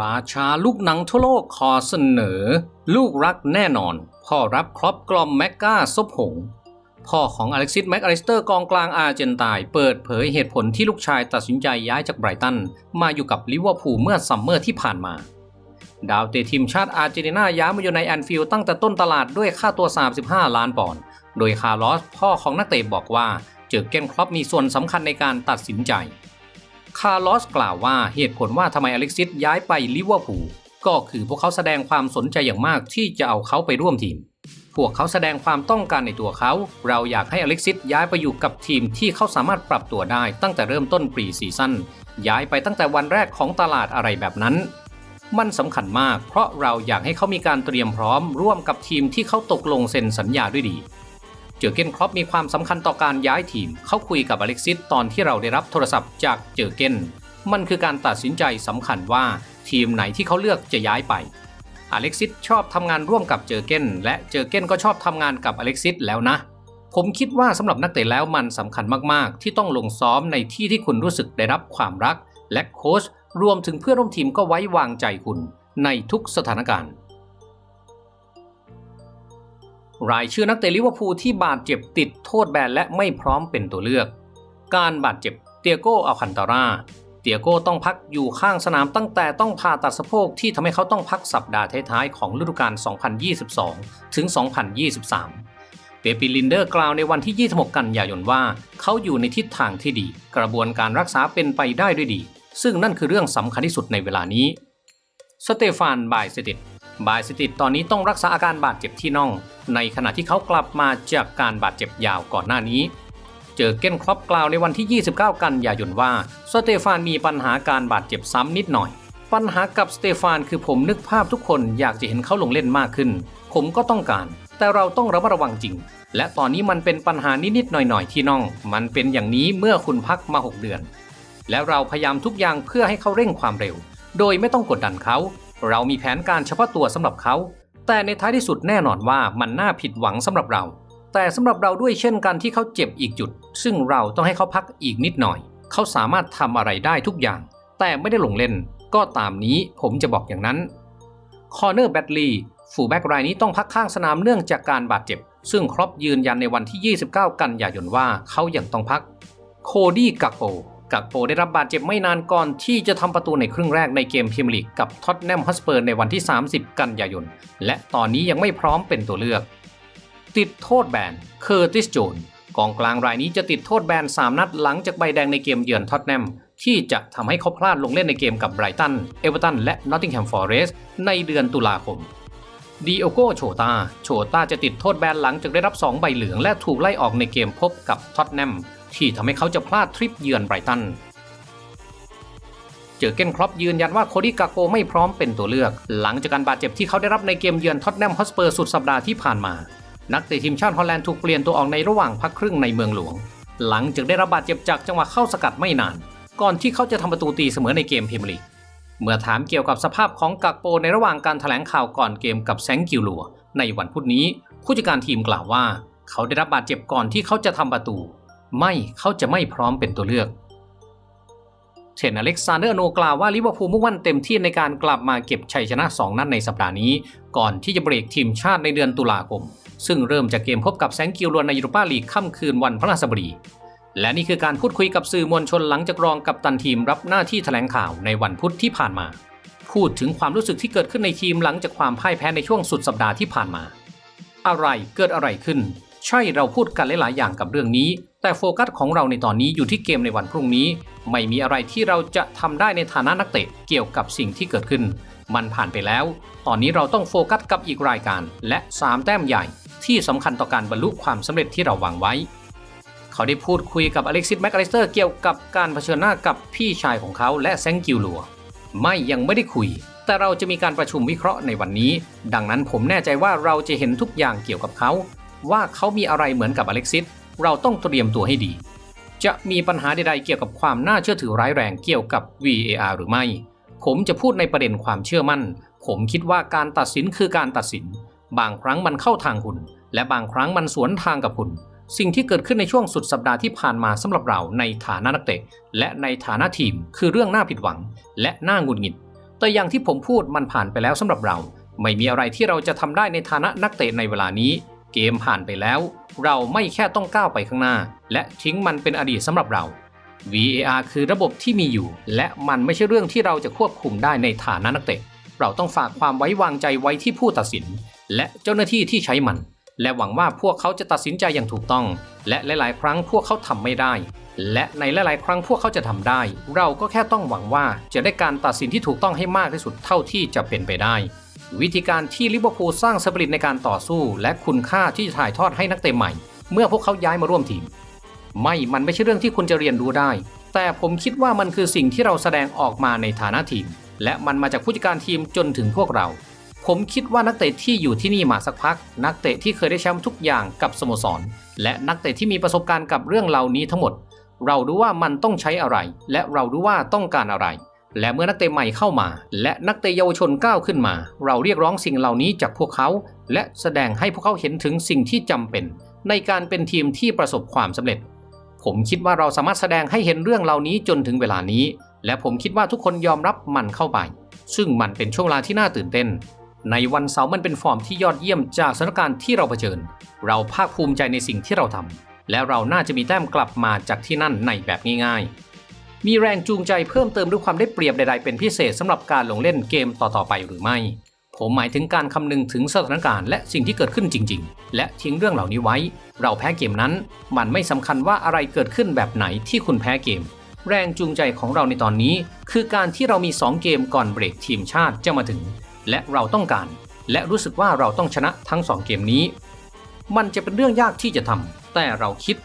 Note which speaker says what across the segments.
Speaker 1: ราชาลูกหนังทั่วโลกขอเสนอ ลูกรักแน่นอน พ่อรับครอบกลอมแมกกาซบหง พ่อของอเล็กซิสแม็กอลิสเตอร์กองกลางอาร์เจนตายเปิดเผยเหตุผลที่ลูกชายตัดสินใจย้ายจากไบรตัน มาอยู่กับลิเวอร์พูลเมื่อซัมเมอร์ที่ผ่านมา ดาวเตะทีมชาติอาร์เจนตินาย้ายมาอยู่ในแอนฟิลด์ตั้งแต่ต้นตลาดด้วยค่าตัว 35 ล้านปอนด์โดยคาร์ลอสพ่อของนักเตะบอกว่าเจอเกนครอปมีส่วนสำคัญในการตัดสินใจ คาร์ลอสกล่าวว่าเหตุผลว่าทำไมอเล็กซิสย้ายไปลิเวอร์พูลก็คือพวกเขาแสดงความสนใจอย่างมากที่จะเอาเขาไปร่วมทีม พวกเขาแสดงความต้องการในตัวเขา เราอยากให้อเล็กซิสย้ายไปอยู่กับทีมที่เขาสามารถปรับตัวได้ตั้งแต่เริ่มต้นปรีซีซั่นย้ายไปตั้งแต่วันแรกของตลาดอะไรแบบนั้น มันสำคัญมากเพราะเราอยากให้เขามีการเตรียมพร้อมร่วมกับทีมที่เขาตกลงเซ็นสัญญาด้วยดี จอเกนครอปมีความสำคัญต่อการย้ายทีม เขาคุยกับอเล็กซิสตอนที่เราได้รับโทรศัพท์จากเจอเกนมันคือการตัดสินใจสำคัญว่าทีมไหนที่เขาเลือกจะย้ายไปอเล็กซิสชอบทำงานร่วมกับเจอเกนและเจอเกนก็ชอบทำงานกับอเล็กซิสแล้วนะ ผมคิดว่าสำหรับนักเตะแล้วมันสำคัญมากๆ ที่ต้องลงซ้อมในที่ที่คุณรู้สึกได้รับความรัก และโค้ชรวมถึงเพื่อนร่วมทีมก็ไว้วางใจคุณในทุกสถานการณ์ รายชื่อนักเตะลิเวอร์พูลที่บาดเจ็บติดโทษแบนและไม่พร้อมเป็นตัวเลือก การบาดเจ็บเตียโก้อัลคันตาราเตียโก้ต้องพักอยู่ข้างสนามตั้งแต่ต้องผ่าตัดสะโพกที่ทำให้เขาต้องพักสัปดาห์ท้ายๆของฤดูกาล 2022 ถึง 2023 เปปิลินเดอร์กล่าวในวันที่ 26 กันยายนว่า เขาอยู่ในทิศทางที่ดี กระบวนการรักษาเป็นไปได้ด้วยดี ซึ่งนั่นคือเรื่องสำคัญที่สุดในเวลานี้ สเตฟานบายสติด บายสติดตอนนี้ต้องรักษาอาการบาดเจ็บที่น่อง ในขณะที่เขากลับมาจากการบาดเจ็บยาวก่อนหน้านี้ เจอเก้นครอปกล่าวในวันที่ 29 กันยายนว่าสเตฟานมีปัญหาการบาดเจ็บซ้ำนิดหน่อย ปัญหากับสเตฟานคือผมนึกภาพทุกคนอยากจะเห็นเขาลงเล่นมากขึ้น ผมก็ต้องการ แต่เราต้องระมัดระวังจริง และตอนนี้มันเป็นปัญหานิดๆหน่อยๆที่น่อง มันเป็นอย่างนี้เมื่อคุณพักมา 6 เดือน และเราพยายามทุกอย่างเพื่อให้เขาเร่งความเร็ว โดยไม่ต้องกดดันเขา เรามีแผนการเฉพาะตัวสำหรับเขา แต่ในท้ายที่สุดแน่นอนว่ามันน่าผิดหวังสำหรับเรา แต่สำหรับเราด้วยเช่นกันที่เขาเจ็บอีกจุด ซึ่งเราต้องให้เขาพักอีกนิดหน่อย เขาสามารถทำอะไรได้ทุกอย่าง แต่ไม่ได้ลงเล่น ก็ตามนี้ผมจะบอกอย่างนั้นคอเนอร์แบดลีย์ฟูแบ็กรายนี้ต้องพักข้างสนามเนื่องจากการบาดเจ็บ ซึ่งครอปยืนยันในวันที่ 29 กันยายนว่าเขายังต้องพัก โคดี้กัโป กักโปได้รับบาดเจ็บไม่นานก่อนที่จะทำประตูในครึ่งแรกในเกมพรีเมียร์ลีกกับท็อตแนมฮอสเปอร์ในวันที่ 30 กันยายน และตอนนี้ยังไม่พร้อมเป็นตัวเลือก ติดโทษแบนเคอร์ติสโจนกองกลางรายนี้จะติดโทษแบน 3 นัดหลังจากใบแดงในเกมเยือนท็อตแนมที่จะทำให้เขาพลาดลงเล่นในเกมกับไบรตัน เอเวอร์ตัน และนอตติงแฮมฟอร์เรสต์ในเดือนตุลาคมดิโอโกโชตา โชตาจะติดโทษแบนหลังจากได้รับ 2 ใบเหลืองและถูกไล่ออกในเกมพบกับท็อตแนม ที่ทำให้เขาจะพลาดทริปเยือนไบรตัน เจอเกนครอปยืนยันว่าโคดี้กาโกไม่พร้อมเป็นตัวเลือก หลังจากการบาดเจ็บที่เขาได้รับในเกมเยือนท็อตแนมฮอสเปอร์สุดสัปดาห์ที่ผ่านมา นักเตะทีมชาติฮอลแลนด์ถูกเปลี่ยนตัวออกในระหว่างพักครึ่งในเมืองหลวง หลังจากได้รับบาดเจ็บจากจังหวะเข้าสกัดไม่นาน ก่อนที่เขาจะทำประตูตีเสมอในเกมพรีเมียร์ลีกเมื่อถามเกี่ยวกับสภาพของกักโปในระหว่างการถแถลงข่าวก่อนเกมกับแซงกิวลัวในวันพุธนี้ ผู้จัดการทีมกล่าวว่า เขาได้รับบาดเจ็บก่อนที่เขาจะทำประตู ไม่เขาจะไม่พร้อมเป็นตัวเลือก เชนอเล็กซานเดอร์โนกล่าวว่าลิเวอร์พูลมุ่งมั่นเต็มที่ในการกลับมาเก็บชัยชนะ 2 นัดในสัปดาห์นี้ ก่อนที่จะเบรกทีมชาติในเดือนตุลาคม ซึ่งเริ่มจากเกมพบกับแซงกิวลัวในยูโรปาลีกค่ำคืนวันพฤหัสบดีและนี่คือการพูดคุยกับสื่อมวลชนหลังจากรองกับตันทีมรับหน้าที่แถลงข่าวในวันพุธที่ผ่านมา พูดถึงความรู้สึกที่เกิดขึ้นในทีมหลังจากความพ่ายแพ้ในช่วงสุดสัปดาห์ที่ผ่านมา อะไรเกิดอะไรขึ้น ใช่เราพูดกันหลาย ๆ อย่างกับเรื่องนี้ แต่โฟกัสของเราในตอนนี้อยู่ที่เกมในวันพรุ่งนี้ ไม่มีอะไรที่เราจะทำได้ในฐานะนักเตะเกี่ยวกับสิ่งที่เกิดขึ้น มันผ่านไปแล้ว ตอนนี้เราต้องโฟกัสกับอีกรายการ และ 3 แต้มใหญ่ ที่สำคัญต่อการบรรลุความสำเร็จที่เราวางไว้ เขาได้พูดคุยกับอเล็กซิสแมคอลิสเตอร์เกี่ยวกับการเผชิญหน้ากับพี่ชายของเขาและแซงกิวลัวไม่ยังไม่ได้คุย แต่เราจะมีการประชุมวิเคราะห์ในวันนี้ ดังนั้นผมแน่ใจว่าเราจะเห็นทุกอย่างเกี่ยวกับเขา ว่าเขามีอะไรเหมือนกับอเล็กซิส เราต้องเตรียมตัวให้ดี จะมีปัญหาใดๆเกี่ยวกับความน่าเชื่อถือร้ายแรงเกี่ยวกับ VAR หรือไม่ ผมจะพูดในประเด็นความเชื่อมั่น ผมคิดว่าการตัดสินคือการตัดสิน บางครั้งมันเข้าทางคุณ และบางครั้งมันสวนทางกับคุณ สิ่งที่เกิดขึ้นในช่วงสุดสัปดาห์ที่ผ่านมาสำหรับเราในฐานะนักเตะและในฐานะทีม คือเรื่องน่าผิดหวัง และน่าหงุดหงิด แต่อย่างที่ผมพูดมันผ่านไปแล้วสำหรับเราไม่มีอะไรที่เราจะทำได้ในฐานะนักเตะในเวลานี้ เกมผ่านไปแล้ว เราไม่แค่ต้องก้าวไปข้างหน้า และทิ้งมันเป็นอดีตสำหรับเรา VAR คือระบบที่มีอยู่ และมันไม่ใช่เรื่องที่เราจะควบคุมได้ในฐานะนักเตะ เราต้องฝากความไว้วางใจไว้ที่ผู้ตัดสิน และเจ้าหน้าที่ที่ใช้มัน และหวังว่าพวกเขาจะตัดสินใจอย่างถูกต้อง และหลาย ๆ ครั้งพวกเขาทำไม่ได้ และในหลาย ๆ ครั้งพวกเขาจะทำได้ เราก็แค่ต้องหวังว่าจะได้การตัดสินที่ถูกต้องให้มากที่สุดเท่าที่จะเป็นไปได้ วิธีการที่ลิเวอร์พูลสร้างสปิริตในการต่อสู้ และคุณค่าที่จะถ่ายทอดให้นักเตะใหม่ เมื่อพวกเขาย้ายมาร่วมทีม ไม่ มันไม่ใช่เรื่องที่คุณจะเรียนรู้ได้ แต่ผมคิดว่ามันคือสิ่งที่เราแสดงออกมาในฐานะทีม และมันมาจากผู้จัดการทีมจนถึงพวกเรา ผมคิดว่านักเตะที่อยู่ที่นี่มาสักพัก นักเตะที่เคยได้แชมป์ทุกอย่างกับสโมสร และนักเตะที่มีประสบการณ์กับเรื่องเหล่านี้ทั้งหมด เรารู้ว่ามันต้องใช้อะไร และเรารู้ว่าต้องการอะไร และเมื่อนักเตะใหม่เข้ามา และนักเตะเยาวชนก้าวขึ้นมา เราเรียกร้องสิ่งเหล่านี้จากพวกเขา และแสดงให้พวกเขาเห็นถึงสิ่งที่จำเป็น ในการเป็นทีมที่ประสบความสำเร็จ ผมคิดว่าเราสามารถแสดงให้เห็นเรื่องเหล่านี้จนถึงเวลานี้ และผมคิดว่าทุกคนยอมรับมันเข้าไป ซึ่งมันเป็นช่วงเวลาที่น่าตื่นเต้น ในวันเสาร์มันเป็นฟอร์มที่ยอดเยี่ยมจากสถานการณ์ที่เราเผชิญ เราภาคภูมิใจในสิ่งที่เราทำและเราน่าจะมีแต้มกลับมาจากที่นั่นในแบบง่ายๆ มีแรงจูงใจเพิ่มเติมด้วยความได้เปรียบใด ๆ เป็นพิเศษสำหรับการลงเล่นเกมต่อๆไปหรือไม่ ผมหมายถึงการคำนึงถึงสถานการณ์และสิ่งที่เกิดขึ้นจริง ๆ และทิ้งเรื่องเหล่านี้ไว้ เราแพ้เกมนั้น มันไม่สำคัญว่าอะไรเกิดขึ้นแบบไหนที่คุณแพ้เกม แรงจูงใจของเราในตอนนี้ คือการที่เรามี 2 เกมก่อนเบรกทีมชาติจะมาถึง และเราต้องการ และรู้สึกว่าเราต้องชนะทั้ง 2 เกมนี้ มันจะเป็นเรื่องยากที่จะทำแต่เราคิด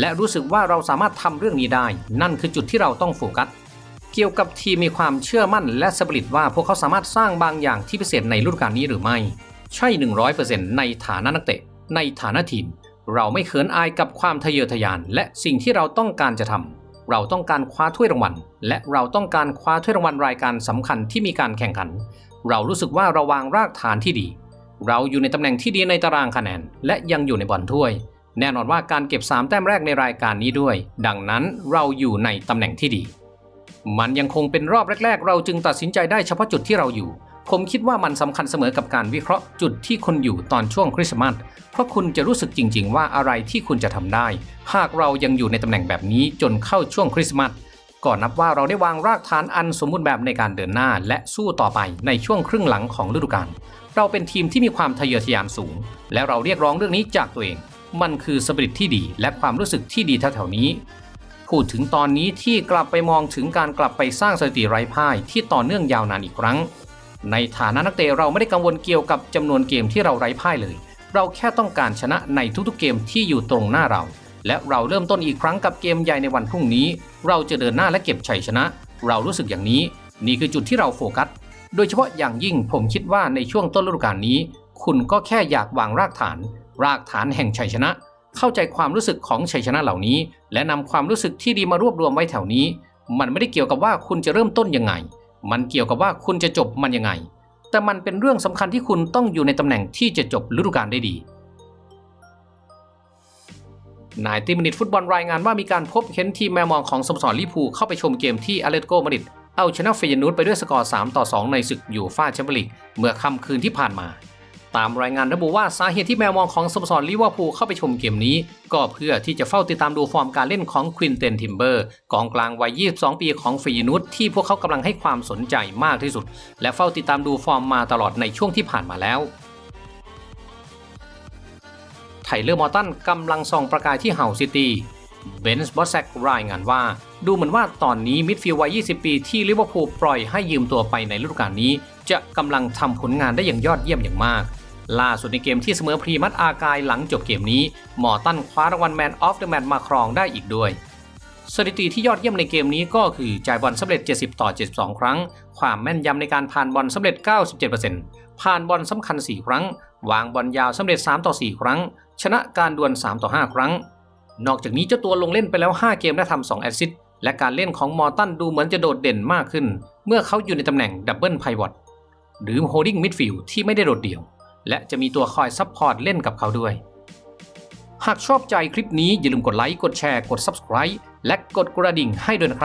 Speaker 1: และรู้สึกว่าเราสามารถทำเรื่องนี้ได้ นั่นคือจุดที่เราต้องโฟกัส เกี่ยวกับทีมมีความเชื่อมั่นและสปริตว่าพวกเขาสามารถสร้างบางอย่างที่พิเศษในฤดูกาลนี้หรือไม่ ใช่ 100%ในฐานะนักเตะ ในฐานะทีม เราไม่เขินอายกับความทะเยอทะยาน และสิ่งที่เราต้องการจะทำเราต้องการคว้าถ้วยรางวัล และเราต้องการคว้าถ้วยรางวัลรายการสำคัญที่มีการแข่งขัน เรารู้สึกว่าเราวางรากฐานที่ดี เราอยู่ในตำแหน่งที่ดีในตารางคะแนน และยังอยู่ในบอลถ้วย แน่นอนว่าการเก็บ 3 แต้มแรกในรายการนี้ด้วย ดังนั้นเราอยู่ในตำแหน่งที่ดี มันยังคงเป็นรอบแรก ๆ เราจึงตัดสินใจได้เฉพาะจุดที่เราอยู่ ผมคิดว่ามันสำคัญเสมอกับการวิเคราะห์จุดที่คุณอยู่ตอนช่วงคริสต์มาสเพราะคุณจะรู้สึกจริง ๆ ว่าอะไรที่คุณจะทำได้ หากเรายังอยู่ในตำแหน่งแบบนี้จนเข้าช่วงคริสต์มาสก่อนนับว่าเราได้วางรากฐานอันสมบูรณ์แบบในการเดินหน้า และสู้ต่อไปในช่วงครึ่งหลังของฤดูกาลเราเป็นทีมที่มีความทะเยอทะยานสูง และเราเรียกร้องเรื่องนี้จากตัวเอง มันคือสปิริตที่ดีและความรู้สึกที่ดีแถวๆนี้ พูดถึงตอนนี้ที่กลับไปมองถึงการกลับไปสร้างสถิติไร้พ่ายที่ต่อเนื่องยาวนานอีกครั้ง ในฐานะนักเตะเราไม่ได้กังวลเกี่ยวกับจำนวนเกมที่เราไร้พ่ายเลย เราแค่ต้องการชนะในทุกๆเกมที่อยู่ตรงหน้าเรา และเราเริ่มต้นอีกครั้งกับเกมใหญ่ในวันพรุ่งนี้ เราจะเดินหน้าและเก็บชัยชนะ เรารู้สึกอย่างนี้ นี่คือจุดที่เราโฟกัส โดยเฉพาะอย่างยิ่งผมคิดว่าในช่วงต้นฤดูกาลนี้ คุณก็แค่อยากวางรากฐาน รากฐานแห่งชัยชนะ เข้าใจความรู้สึกของชัยชนะเหล่านี้ และนำความรู้สึกที่ดีมารวบรวมไว้แถวนี้ มันไม่ได้เกี่ยวกับว่าคุณจะเริ่มต้นยังไง มันเกี่ยวกับว่าคุณจะจบมันยังไง แต่มันเป็นเรื่องสำคัญที่คุณต้องอยู่ในตำแหน่งที่จะจบฤดูกาลได้ดีนายติมินิตฟุตบอลรายงานว่ามีการพบเห็นทีมแมวมองของสโมสรลิพูเข้าไปชมเกมที่อเลตโกมาดริดเอาชนะเฟยนูสไปด้วยสกอร์ 3 ต่อ 2 ในศึกยูฟ่าแชมเปี้ยนลีกเมื่อค่ำคืนที่ผ่านมา ตามรายงานระบุว่าสาเหตุที่แมวมองของสโมสรลิเวอร์พูลเข้าไปชมเกมนี้ ก็เพื่อที่จะเฝ้าติดตามดูฟอร์มการเล่นของควินเตนทิมเบอร์กองกลางวัย 22 ปีของฟยนูสที่พวกเขากำลังให้ความสนใจมากที่สุด และเฝ้าติดตามดูฟอร์มมาตลอดในช่วงที่ผ่านมาแล้วไทเลอร์มอร์ตันกำลังส่องประกายที่เฮาซิตี้เบนส์บอสแซกรายงานว่า ดูเหมือนว่าตอนนี้มิดฟิลด์วัย 20 ปีที่ลิเวอร์พูลปล่อยให้ยืมตัวไปในฤดูกาลนี้ จะกำลังทำผลงานได้อย่างยอดเยี่ยมอย่างมาก ล่าสุดในเกมที่เสมอพรีมัตอากายหลังจบเกมนี้ หมอตั้นคว้ารางวัลแมนออฟเดอะแมตช์มาครองได้อีกด้วย สถิติที่ยอดเยี่ยมในเกมนี้ก็คือจ่ายบอลสำเร็จ 70 ต่อ 72 ครั้ง ความแม่นยำในการผ่านบอลสำเร็จ 97%ผ่านบอลสำคัญ 4 ครั้ง วางบอลยาวสำเร็จ 3 ต่อ 4 ครั้ง ชนะการดวล 3 ต่อ 5 ครั้ง นอกจากนี้เจ้าตัวลงเล่นไปแล้ว 5 เกมและทำ2แอสซิสต์ และการเล่นของมอร์ตันดูเหมือนจะโดดเด่นมากขึ้น เมื่อเขาอยู่ในตำแหน่งดับเบิลไพวอตหรือโฮดดิ้งมิดฟิลด์ที่ไม่ได้โดดเดี่ยว และจะมีตัวคอยซับพอร์ตเล่นกับเขาด้วย หากชอบใจคลิปนี้อย่าลืมกดไลค์กดแชร์กด Subscribe และกดกระดิ่งให้ด้วยนะครับ